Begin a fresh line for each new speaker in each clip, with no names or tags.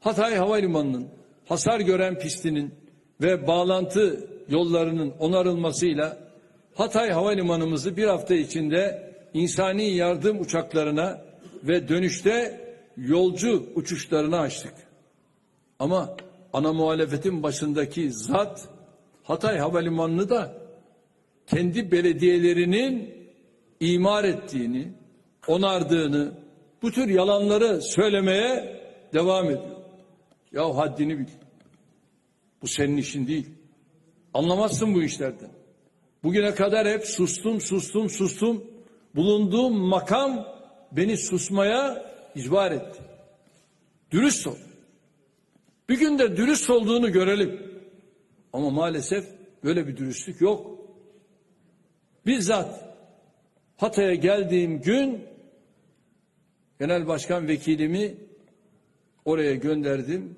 Hatay Havalimanı'nın hasar gören pistinin ve bağlantı yollarının onarılmasıyla Hatay Havalimanımızı bir hafta içinde insani yardım uçaklarına ve dönüşte yolcu uçuşlarına açtık. Ama ana muhalefetin başındaki zat Hatay Havalimanı'nı da kendi belediyelerinin imar ettiğini, onardığını, bu tür yalanları söylemeye devam ediyor. Ya haddini bil. Bu senin işin değil. Anlamazsın bu işlerden. Bugüne kadar hep sustum, sustum, sustum. Bulunduğum makam beni susmaya icbar etti. Dürüst ol. Bir gün de dürüst olduğunu görelim. Ama maalesef böyle bir dürüstlük yok. Bizzat Hatay'a geldiğim gün genel başkan vekilimi oraya gönderdim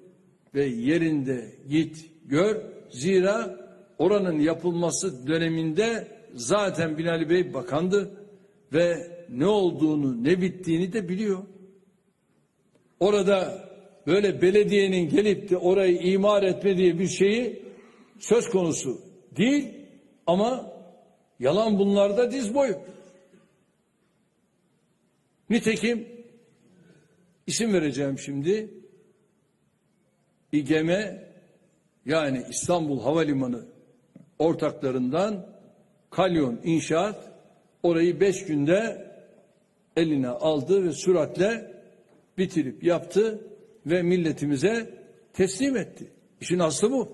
ve yerinde git gör. Zira oranın yapılması döneminde zaten Binali Bey bakandı ve ne olduğunu ne bittiğini de biliyor. Orada böyle belediyenin gelip de orayı imar etme diye bir şeyi söz konusu değil ama yalan bunlarda diz boyu. Nitekim isim vereceğim şimdi. İGM yani İstanbul Havalimanı ortaklarından Kalyon İnşaat orayı beş günde eline aldı ve süratle bitirip yaptı ve milletimize teslim etti. İşin aslı bu.